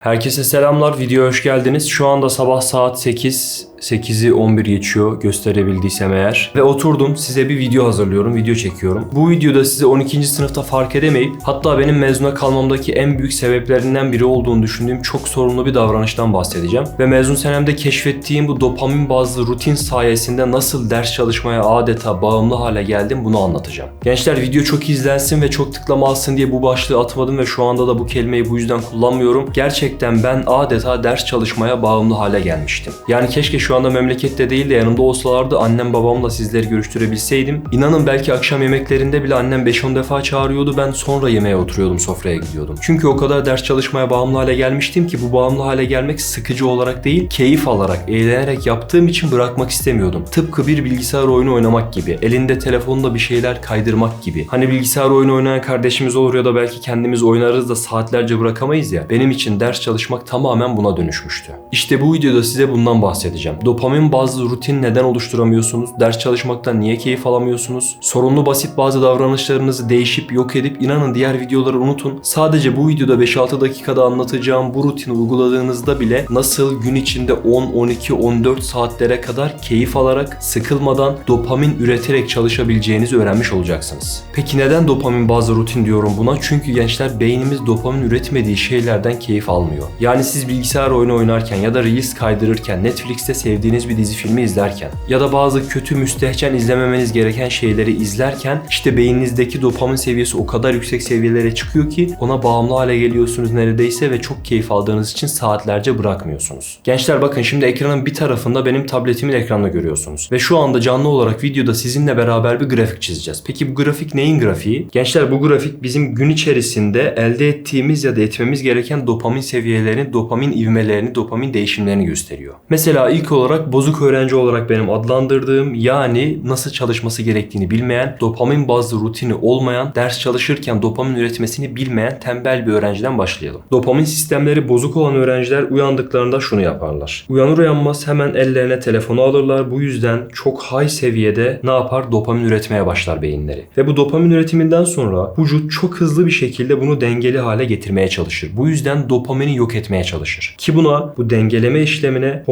Herkese selamlar, videoya hoş geldiniz. Şu anda sabah saat 8, 8'i 11 geçiyor gösterebildiysem eğer. Ve oturdum size bir video hazırlıyorum, video çekiyorum. Bu videoda size 12. sınıfta fark edemeyip hatta benim mezuna kalmamdaki en büyük sebeplerinden biri olduğunu düşündüğüm çok sorunlu bir davranıştan bahsedeceğim. Ve mezun senemde keşfettiğim bu dopamin bazlı rutin sayesinde nasıl ders çalışmaya adeta bağımlı hale geldim bunu anlatacağım. Gençler video çok izlensin ve çok tıklama alsın diye bu başlığı atmadım ve şu anda da bu kelimeyi bu yüzden kullanmıyorum. Gerçekten ben adeta ders çalışmaya bağımlı hale gelmiştim. Yani keşke şu anda memlekette değil de yanımda olsalardı annem babamla sizleri görüştürebilseydim. İnanın belki akşam yemeklerinde bile annem 5-10 defa çağırıyordu ben sonra yemeğe oturuyordum sofraya gidiyordum. Çünkü o kadar ders çalışmaya bağımlı hale gelmiştim ki bu bağımlı hale gelmek sıkıcı olarak değil keyif alarak, eğlenerek yaptığım için bırakmak istemiyordum. Tıpkı bir bilgisayar oyunu oynamak gibi, elinde telefonla bir şeyler kaydırmak gibi. Hani bilgisayar oyunu oynayan kardeşimiz olur ya da belki kendimiz oynarız da saatlerce bırakamayız ya. Benim için ders çalışmak tamamen buna dönüşmüştü. İşte bu videoda size bundan bahsedeceğim. Dopamin bazlı rutin neden oluşturamıyorsunuz? Ders çalışmaktan niye keyif alamıyorsunuz? Sorunlu basit bazı davranışlarınızı değişip yok edip inanın diğer videoları unutun. Sadece bu videoda 5-6 dakikada anlatacağım bu rutini uyguladığınızda bile nasıl gün içinde 10, 12, 14 saatlere kadar keyif alarak, sıkılmadan dopamin üreterek çalışabileceğinizi öğrenmiş olacaksınız. Peki neden dopamin bazlı rutin diyorum buna? Çünkü gençler beynimiz dopamin üretmediği şeylerden keyif almıyor. Yani siz bilgisayar oyunu oynarken ya da Reels kaydırırken, Netflix'te sevdiğiniz bir dizi filmi izlerken ya da bazı kötü müstehcen izlememeniz gereken şeyleri izlerken işte beyninizdeki dopamin seviyesi o kadar yüksek seviyelere çıkıyor ki ona bağımlı hale geliyorsunuz neredeyse ve çok keyif aldığınız için saatlerce bırakmıyorsunuz. Gençler bakın şimdi ekranın bir tarafında benim tabletimin ekranını görüyorsunuz. Ve şu anda canlı olarak videoda sizinle beraber bir grafik çizeceğiz. Peki bu grafik neyin grafiği? Gençler bu grafik bizim gün içerisinde elde ettiğimiz ya da etmemiz gereken dopamin seviyelerini, dopamin ivmelerini, dopamin değişimlerini gösteriyor. Mesela ilk olarak bozuk öğrenci olarak benim adlandırdığım yani nasıl çalışması gerektiğini bilmeyen, dopamin bazlı rutini olmayan, ders çalışırken dopamin üretmesini bilmeyen tembel bir öğrenciden başlayalım. Dopamin sistemleri bozuk olan öğrenciler uyandıklarında şunu yaparlar. Uyanır uyanmaz hemen ellerine telefonu alırlar. Bu yüzden çok high seviyede ne yapar? Dopamin üretmeye başlar beyinleri. Ve bu dopamin üretiminden sonra vücut çok hızlı bir şekilde bunu dengeli hale getirmeye çalışır. Bu yüzden dopamini yok etmeye çalışır. Ki buna bu dengeleme işlemine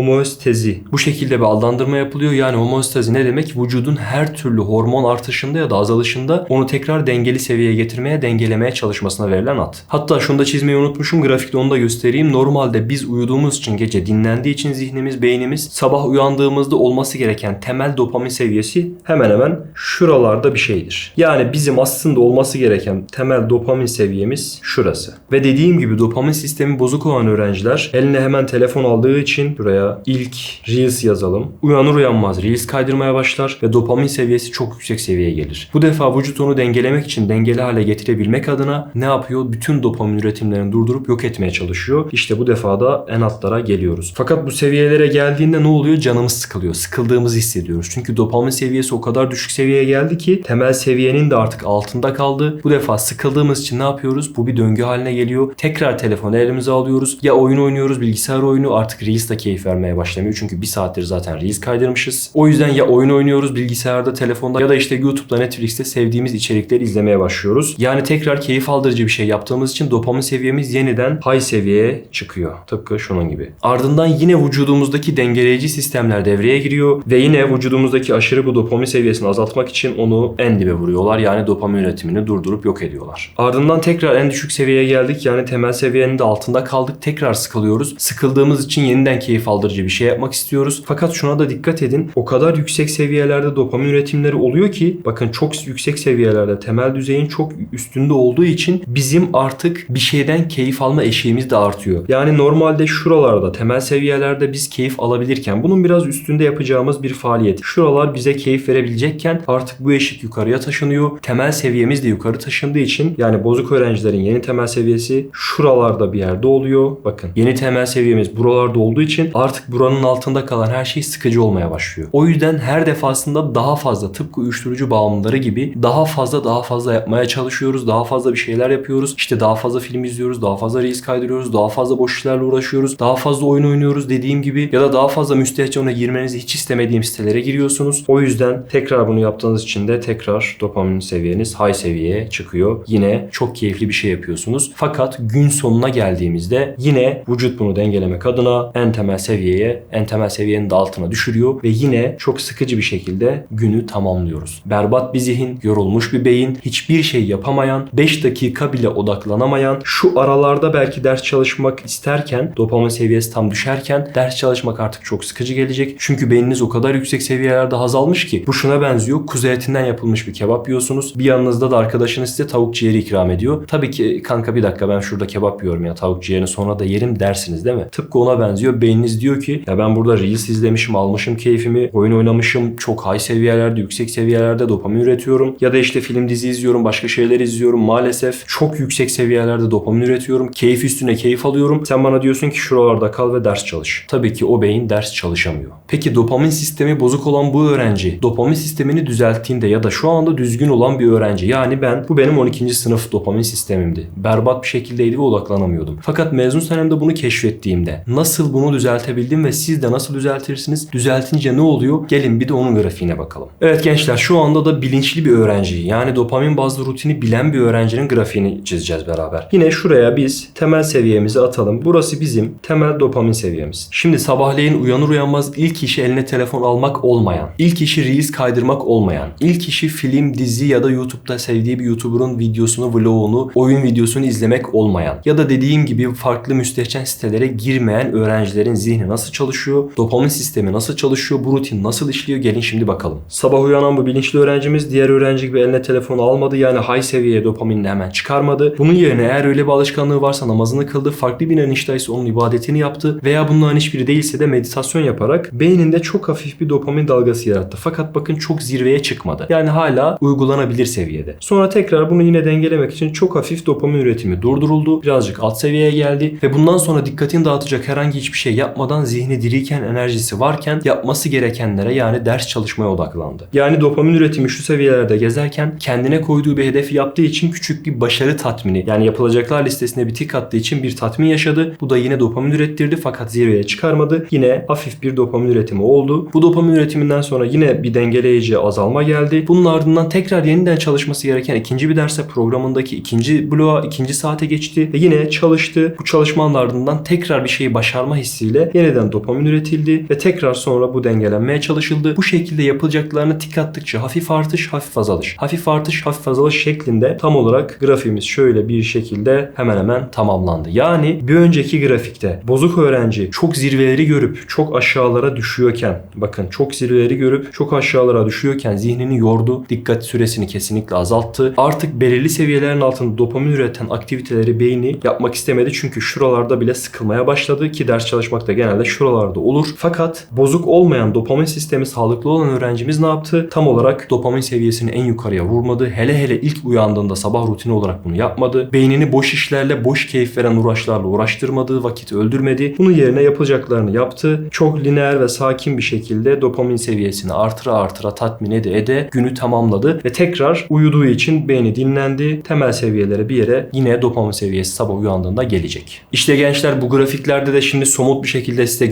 bu şekilde bir adlandırma yapılıyor. Yani homeostezi ne demek? Vücudun her türlü hormon artışında ya da azalışında onu tekrar dengeli seviyeye getirmeye, dengelemeye çalışmasına verilen ad. Hatta şunu da çizmeyi unutmuşum. Grafikte onu da göstereyim. Normalde biz uyuduğumuz için gece dinlendiği için zihnimiz, beynimiz sabah uyandığımızda olması gereken temel dopamin seviyesi hemen hemen şuralarda bir şeydir. Yani bizim aslında olması gereken temel dopamin seviyemiz şurası. Ve dediğim gibi dopamin sistemi bozuk olan öğrenciler eline hemen telefon aldığı için buraya ilk Reels yazalım. Uyanır uyanmaz Reels kaydırmaya başlar ve dopamin seviyesi çok yüksek seviyeye gelir. Bu defa vücut onu dengelemek için dengeli hale getirebilmek adına ne yapıyor? Bütün dopamin üretimlerini durdurup yok etmeye çalışıyor. İşte bu defa da en altlara geliyoruz. Fakat bu seviyelere geldiğinde ne oluyor? Canımız sıkılıyor. Sıkıldığımızı hissediyoruz. Çünkü dopamin seviyesi o kadar düşük seviyeye geldi ki temel seviyenin de artık altında kaldı. Bu defa sıkıldığımız için ne yapıyoruz? Bu bir döngü haline geliyor. Tekrar telefonu elimize alıyoruz. Ya oyun oynuyoruz, bilgisayar oyunu artık Reels de keyif vermeye başlamıyor. Çünkü bir saattir zaten Reels kaydırmışız. O yüzden ya oyun oynuyoruz bilgisayarda, telefonda ya da işte YouTube'da, Netflix'te sevdiğimiz içerikleri izlemeye başlıyoruz. Yani tekrar keyif aldırıcı bir şey yaptığımız için dopamin seviyemiz yeniden high seviyeye çıkıyor. Tıpkı şunun gibi. Ardından yine vücudumuzdaki dengeleyici sistemler devreye giriyor ve yine vücudumuzdaki aşırı bu dopamin seviyesini azaltmak için onu en dibe vuruyorlar. Yani dopamin üretimini durdurup yok ediyorlar. Ardından tekrar en düşük seviyeye geldik. Yani temel seviyenin de altında kaldık. Tekrar sıkılıyoruz. Sıkıldığımız için yeniden keyif aldırıcı bir şey yapmak istiyoruz. Fakat şuna da dikkat edin. O kadar yüksek seviyelerde dopamin üretimleri oluyor ki bakın çok yüksek seviyelerde temel düzeyin çok üstünde olduğu için bizim artık bir şeyden keyif alma eşiğimiz de artıyor. Yani normalde şuralarda temel seviyelerde biz keyif alabilirken bunun biraz üstünde yapacağımız bir faaliyet. Şuralar bize keyif verebilecekken artık bu eşik yukarıya taşınıyor. Temel seviyemiz de yukarı taşındığı için yani bozuk öğrencilerin yeni temel seviyesi şuralarda bir yerde oluyor. Bakın yeni temel seviyemiz buralarda olduğu için artık buranın altında altında kalan her şey sıkıcı olmaya başlıyor. O yüzden her defasında daha fazla tıpkı uyuşturucu bağımlıları gibi daha fazla daha fazla yapmaya çalışıyoruz. Daha fazla bir şeyler yapıyoruz. İşte daha fazla film izliyoruz. Daha fazla reels kaydırıyoruz. Daha fazla boş işlerle uğraşıyoruz. Daha fazla oyun oynuyoruz dediğim gibi. Ya da daha fazla müstehcene girmenizi hiç istemediğim sitelere giriyorsunuz. O yüzden tekrar bunu yaptığınız için de tekrar dopamin seviyeniz high seviyeye çıkıyor. Yine çok keyifli bir şey yapıyorsunuz. Fakat gün sonuna geldiğimizde yine vücut bunu dengelemek adına en temel seviyeye, en temel seviyenin de altına düşürüyor ve yine çok sıkıcı bir şekilde günü tamamlıyoruz. Berbat bir zihin, yorulmuş bir beyin, hiçbir şey yapamayan, 5 dakika bile odaklanamayan, şu aralarda belki ders çalışmak isterken, dopamin seviyesi tam düşerken ders çalışmak artık çok sıkıcı gelecek. Çünkü beyniniz o kadar yüksek seviyelerde haz almış ki bu şuna benziyor. Kuzu etinden yapılmış bir kebap yiyorsunuz. Bir yanınızda da arkadaşınız size tavuk ciğeri ikram ediyor. Tabii ki kanka bir dakika ben şurada kebap yiyorum ya tavuk ciğerini sonra da yerim dersiniz değil mi? Tıpkı ona benziyor. Beyniniz diyor ki ya ben burada Reels izlemişim, almışım keyfimi, oyun oynamışım, çok high seviyelerde, yüksek seviyelerde dopamin üretiyorum. Ya da işte film dizi izliyorum, başka şeyler izliyorum. Maalesef çok yüksek seviyelerde dopamin üretiyorum. Keyif üstüne keyif alıyorum. Sen bana diyorsun ki şuralarda kal ve ders çalış. Tabii ki o beyin ders çalışamıyor. Peki dopamin sistemi bozuk olan bu öğrenci dopamin sistemini düzelttiğinde ya da şu anda düzgün olan bir öğrenci yani ben bu benim 12. sınıf dopamin sistemimdi. Berbat bir şekildeydi ve odaklanamıyordum. Fakat mezun senemde bunu keşfettiğimde nasıl bunu düzeltebildim ve siz de nasıl düzeltirsiniz? Düzeltince ne oluyor? Gelin bir de onun grafiğine bakalım. Evet gençler şu anda da bilinçli bir öğrenci yani dopamin bazlı rutini bilen bir öğrencinin grafiğini çizeceğiz beraber. Yine şuraya biz temel seviyemizi atalım. Burası bizim temel dopamin seviyemiz. Şimdi sabahleyin uyanır uyanmaz ilk işi eline telefon almak olmayan, ilk işi reels kaydırmak olmayan, ilk işi film, dizi ya da YouTube'da sevdiği bir YouTuber'ın videosunu, vlogunu, oyun videosunu izlemek olmayan ya da dediğim gibi farklı müstehcen sitelere girmeyen öğrencilerin zihni nasıl çalışıyor? Dopamin sistemi nasıl çalışıyor? Bu rutin nasıl işliyor? Gelin şimdi bakalım. Sabah uyanan bu bilinçli öğrencimiz diğer öğrenci gibi eline telefonu almadı. Yani high seviyeye dopaminini hemen çıkarmadı. Bunun yerine eğer öyle bir alışkanlığı varsa namazını kıldı. Farklı bir inanıştaysa onun ibadetini yaptı. Veya bunların hiçbiri değilse de meditasyon yaparak beyninde çok hafif bir dopamin dalgası yarattı. Fakat bakın çok zirveye çıkmadı. Yani hala uygulanabilir seviyede. Sonra tekrar bunu yine dengelemek için çok hafif dopamin üretimi durduruldu. Birazcık alt seviyeye geldi ve bundan sonra dikkatini dağıtacak herhangi hiçbir şey yapmadan zihni diriyken enerjisi varken yapması gerekenlere yani ders çalışmaya odaklandı. Yani dopamin üretimi şu seviyelerde gezerken kendine koyduğu bir hedefi yaptığı için küçük bir başarı tatmini yani yapılacaklar listesine bir tik attığı için bir tatmin yaşadı. Bu da yine dopamin ürettirdi fakat zirveye çıkarmadı. Yine hafif bir dopamin üretimi oldu. Bu dopamin üretiminden sonra yine bir dengeleyici azalma geldi. Bunun ardından tekrar yeniden çalışması gereken ikinci bir derse programındaki ikinci bloğa, ikinci saate geçti ve yine çalıştı. Bu çalışmanın ardından tekrar bir şeyi başarma hissiyle yeniden dopamin üretildi ve tekrar sonra bu dengelenmeye çalışıldı. Bu şekilde yapılacaklarını tik attıkça hafif artış, hafif azalış. Hafif artış, hafif azalış şeklinde tam olarak grafiğimiz şöyle bir şekilde hemen hemen tamamlandı. Yani bir önceki grafikte bozuk öğrenci çok zirveleri görüp çok aşağılara düşüyorken bakın çok zirveleri görüp çok aşağılara düşüyorken zihnini yordu. Dikkat süresini kesinlikle azalttı. Artık belirli seviyelerin altında dopamin üreten aktiviteleri beyni yapmak istemedi. Çünkü şuralarda bile sıkılmaya başladı ki ders çalışmak da genelde şuralarda olur. Fakat bozuk olmayan dopamin sistemi sağlıklı olan öğrencimiz ne yaptı? Tam olarak dopamin seviyesini en yukarıya vurmadı. Hele hele ilk uyandığında sabah rutini olarak bunu yapmadı. Beynini boş işlerle, boş keyif veren uğraşlarla uğraştırmadı, vakit öldürmedi. Bunun yerine yapacaklarını yaptı. Çok lineer ve sakin bir şekilde dopamin seviyesini artıra artıra tatmin ede ede günü tamamladı ve tekrar uyuduğu için beyni dinlendi. Temel seviyelere bir yere yine dopamin seviyesi sabah uyandığında gelecek. İşte gençler bu grafiklerde de şimdi somut bir şekilde size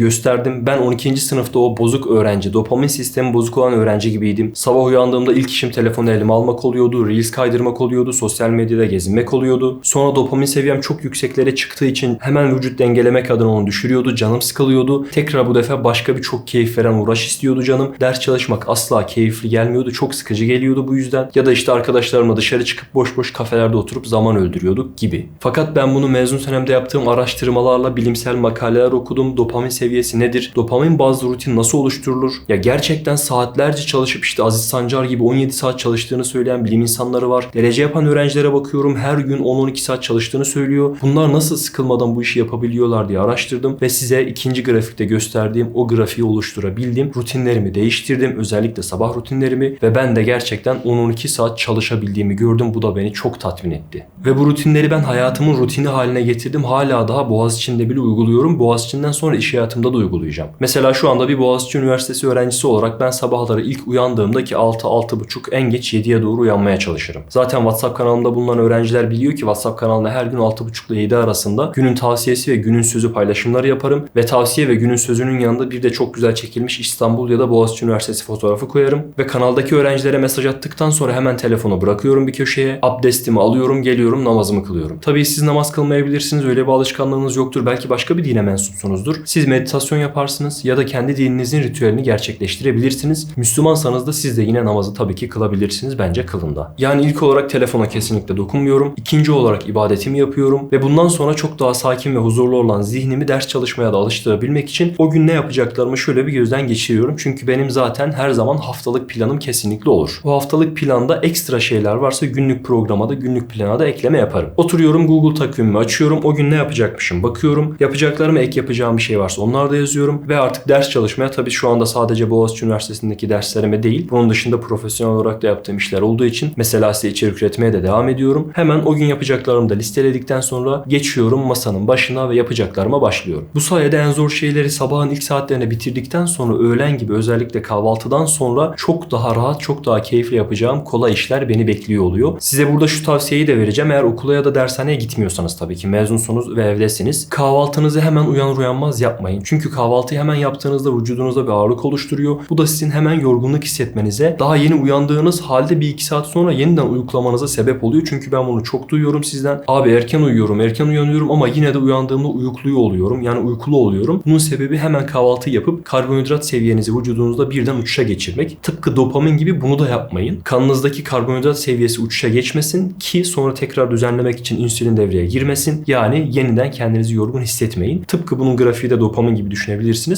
gösterdim. Ben 12. sınıfta o bozuk öğrenci, dopamin sistemi bozuk olan öğrenci gibiydim. Sabah uyandığımda ilk işim telefonu elime almak oluyordu, reels kaydırmak oluyordu, sosyal medyada gezinmek oluyordu. Sonra dopamin seviyem çok yükseklere çıktığı için hemen vücut dengelemek adına onu düşürüyordu, canım sıkılıyordu. Tekrar bu defa başka bir çok keyif veren uğraş istiyordu canım. Ders çalışmak asla keyifli gelmiyordu, çok sıkıcı geliyordu bu yüzden. Ya da işte arkadaşlarımla dışarı çıkıp boş boş kafelerde oturup zaman öldürüyorduk gibi. Fakat ben bunu mezun senemde yaptığım araştırmalarla bilimsel makaleler okudum. Dopamin seviyesi nedir? Dopamin bazlı rutin nasıl oluşturulur? Ya gerçekten saatlerce çalışıp işte Aziz Sancar gibi 17 saat çalıştığını söyleyen bilim insanları var. Derece yapan öğrencilere bakıyorum her gün 10-12 saat çalıştığını söylüyor. Bunlar nasıl sıkılmadan bu işi yapabiliyorlar diye araştırdım ve size ikinci grafikte gösterdiğim o grafiği oluşturabildim. Rutinlerimi değiştirdim. Özellikle sabah rutinlerimi ve ben de gerçekten 10-12 saat çalışabildiğimi gördüm. Bu da beni çok tatmin etti. Ve bu rutinleri ben hayatımın rutini haline getirdim. Hala daha Boğaziçi'nde bile uyguluyorum. Boğaziçi'nden sonra iş hayatımda da uyguluyorum. Uygulayacağım. Mesela şu anda bir Boğaziçi Üniversitesi öğrencisi olarak ben sabahları ilk uyandığımda ki 6-6.30 en geç 7'ye doğru uyanmaya çalışırım. Zaten WhatsApp kanalımda bulunan öğrenciler biliyor ki WhatsApp kanalında her gün 6.30 ile 7 arasında günün tavsiyesi ve günün sözü paylaşımları yaparım ve tavsiye ve günün sözünün yanında bir de çok güzel çekilmiş İstanbul ya da Boğaziçi Üniversitesi fotoğrafı koyarım ve kanaldaki öğrencilere mesaj attıktan sonra hemen telefonu bırakıyorum bir köşeye, abdestimi alıyorum, geliyorum, namazımı kılıyorum. Tabii siz namaz kılmayabilirsiniz, öyle bir alışkanlığınız yoktur. Belki başka bir dine mensupsunuzdur. Siz meditasyon yaparsınız ya da kendi dininizin ritüelini gerçekleştirebilirsiniz. Müslümansanız da siz de yine namazı tabii ki kılabilirsiniz. Bence kılın da. Yani ilk olarak telefona kesinlikle dokunmuyorum. İkinci olarak ibadetimi yapıyorum ve bundan sonra çok daha sakin ve huzurlu olan zihnimi ders çalışmaya da alıştırabilmek için o gün ne yapacaklarımı şöyle bir gözden geçiriyorum. Çünkü benim zaten her zaman haftalık planım kesinlikle olur. Bu haftalık planda ekstra şeyler varsa günlük programa da günlük plana da ekleme yaparım. Oturuyorum Google takvimimi açıyorum. O gün ne yapacakmışım bakıyorum. Yapacaklarıma ek yapacağım bir şey varsa onlar da yazıyorum. Ve artık ders çalışmaya tabii şu anda sadece Boğaziçi Üniversitesi'ndeki derslerime değil. Bunun dışında profesyonel olarak da yaptığım işler olduğu için mesela size içerik üretmeye de devam ediyorum. Hemen o gün yapacaklarımı da listeledikten sonra geçiyorum masanın başına ve yapacaklarıma başlıyorum. Bu sayede en zor şeyleri sabahın ilk saatlerine bitirdikten sonra öğlen gibi özellikle kahvaltıdan sonra çok daha rahat, çok daha keyifli yapacağım kolay işler beni bekliyor oluyor. Size burada şu tavsiyeyi de vereceğim. Eğer okula ya da dershaneye gitmiyorsanız tabii ki mezunsunuz ve evdesiniz. Kahvaltınızı hemen uyanır uyanmaz yapmayın. Çünkü kahvaltıyı hemen yaptığınızda vücudunuzda bir ağırlık oluşturuyor. Bu da sizin hemen yorgunluk hissetmenize, daha yeni uyandığınız halde bir iki saat sonra yeniden uyuklamanıza sebep oluyor. Çünkü ben bunu çok duyuyorum sizden. Abi erken uyuyorum, erken uyanıyorum ama yine de uyandığımda uykuluyor oluyorum. Yani uykulu oluyorum. Bunun sebebi hemen kahvaltı yapıp karbonhidrat seviyenizi vücudunuzda birden uçuşa geçirmek. Tıpkı dopamin gibi bunu da yapmayın. Kanınızdaki karbonhidrat seviyesi uçuşa geçmesin ki sonra tekrar düzenlemek için insülin devreye girmesin. Yani yeniden kendinizi yorgun hissetmeyin. Tıpkı bunun grafiği de dopamin gibi düşünebilirsiniz.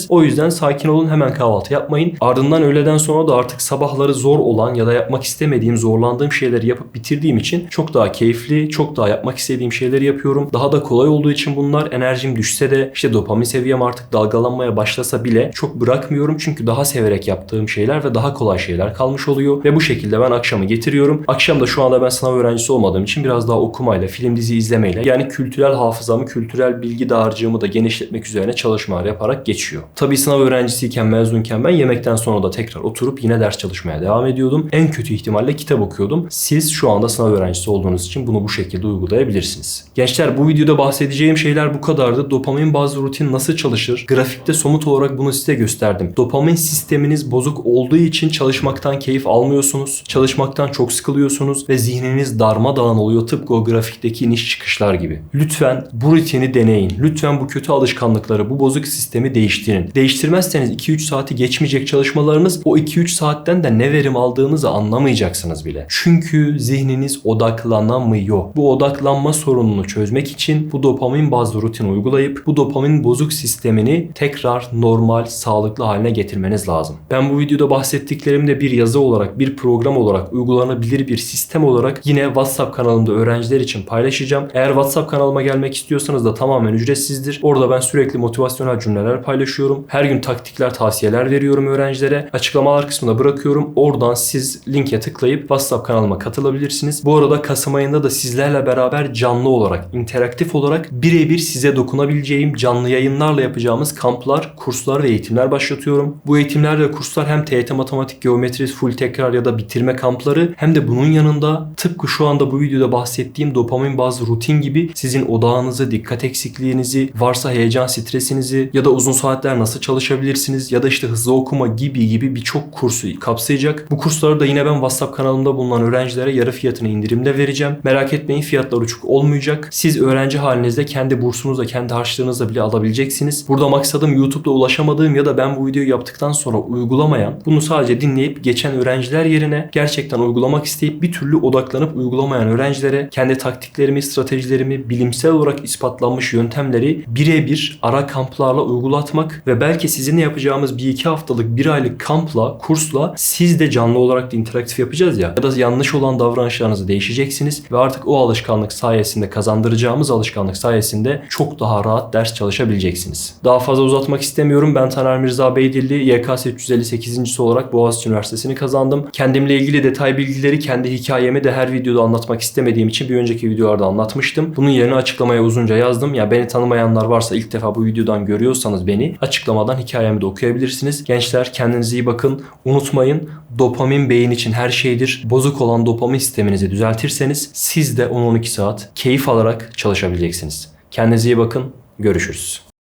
O yüzden sakin olun hemen kahvaltı yapmayın. Ardından öğleden sonra da artık sabahları zor olan ya da yapmak istemediğim, zorlandığım şeyleri yapıp bitirdiğim için çok daha keyifli, çok daha yapmak istediğim şeyleri yapıyorum. Daha da kolay olduğu için bunlar enerjim düşse de işte dopamin seviyem artık dalgalanmaya başlasa bile çok bırakmıyorum. Çünkü daha severek yaptığım şeyler ve daha kolay şeyler kalmış oluyor. Ve bu şekilde ben akşamı getiriyorum. Akşam da şu anda ben sınav öğrencisi olmadığım için biraz daha okumayla, film dizi izlemeyle yani kültürel hafızamı, kültürel bilgi dağarcığımı da genişletmek üzerine çalışmalar yaparak geçiyor. Tabii sınav öğrencisiyken, mezunken ben yemekten sonra da tekrar oturup yine ders çalışmaya devam ediyordum. En kötü ihtimalle kitap okuyordum. Siz şu anda sınav öğrencisi olduğunuz için bunu bu şekilde uygulayabilirsiniz. Gençler bu videoda bahsedeceğim şeyler bu kadardı. Dopamin bazlı rutin nasıl çalışır? Grafikte somut olarak bunu size gösterdim. Dopamin sisteminiz bozuk olduğu için çalışmaktan keyif almıyorsunuz. Çalışmaktan çok sıkılıyorsunuz ve zihniniz darmadağın oluyor tıpkı o grafikteki iniş çıkışlar gibi. Lütfen bu rutini deneyin. Lütfen bu kötü alışkanlıkları, bu bozuk sistemi değiştirin. Değiştirmezseniz 2-3 saati geçmeyecek çalışmalarınız o 2-3 saatten de ne verim aldığınızı anlamayacaksınız bile. Çünkü zihniniz odaklanamıyor. Bu odaklanma sorununu çözmek için bu dopamin bazlı rutin uygulayıp bu dopamin bozuk sistemini tekrar normal, sağlıklı haline getirmeniz lazım. Ben bu videoda bahsettiklerimde bir yazı olarak, bir program olarak, uygulanabilir bir sistem olarak yine WhatsApp kanalımda öğrenciler için paylaşacağım. Eğer WhatsApp kanalıma gelmek istiyorsanız da tamamen ücretsizdir. Orada ben sürekli motivasyonel cümleler paylaşıyorum. Her gün taktikler, tavsiyeler veriyorum öğrencilere. Açıklamalar kısmına bırakıyorum. Oradan siz linke tıklayıp WhatsApp kanalıma katılabilirsiniz. Bu arada Kasım ayında da sizlerle beraber canlı olarak, interaktif olarak birebir size dokunabileceğim canlı yayınlarla yapacağımız kamplar, kurslar ve eğitimler başlatıyorum. Bu eğitimler ve kurslar hem TYT matematik, geometri, full tekrar ya da bitirme kampları hem de bunun yanında tıpkı şu anda bu videoda bahsettiğim dopamin bazı rutin gibi sizin odağınızı, dikkat eksikliğinizi, varsa heyecan stresinizi ya da uzun saatler nasıl çalışabilirsiniz ya da işte hızlı okuma gibi gibi birçok kursu kapsayacak. Bu kursları da yine ben WhatsApp kanalımda bulunan öğrencilere yarı fiyatını indirimde vereceğim. Merak etmeyin fiyatlar uçuk olmayacak. Siz öğrenci halinizde kendi bursunuzla, kendi harçlığınızla bile alabileceksiniz. Burada maksadım YouTube'da ulaşamadığım ya da ben bu videoyu yaptıktan sonra uygulamayan, bunu sadece dinleyip geçen öğrenciler yerine gerçekten uygulamak isteyip bir türlü odaklanıp uygulamayan öğrencilere kendi taktiklerimi, stratejilerimi, bilimsel olarak ispatlanmış yöntemleri birebir ara kamplarla uygulatmak ve belki sizinle yapacağımız bir iki haftalık bir aylık kampla, kursla siz de canlı olarak da interaktif yapacağız ya ya da yanlış olan davranışlarınızı değişeceksiniz ve artık o alışkanlık sayesinde kazandıracağımız alışkanlık sayesinde çok daha rahat ders çalışabileceksiniz. Daha fazla uzatmak istemiyorum. Ben Taner Mirza Beydilli YKS 358. olarak Boğaziçi Üniversitesi'ni kazandım. Kendimle ilgili detay bilgileri kendi hikayemi de her videoda anlatmak istemediğim için bir önceki videolarda anlatmıştım. Bunun yerine açıklamaya uzunca yazdım. Ya beni tanımayanlar varsa ilk defa bu videodan görüyorsanız beni hikayeni açıklamadan hikayemi de okuyabilirsiniz. Gençler kendinize iyi bakın. Unutmayın dopamin beyin için her şeydir. Bozuk olan dopamin sisteminizi düzeltirseniz siz de 10-12 saat keyif alarak çalışabileceksiniz. Kendinize iyi bakın. Görüşürüz.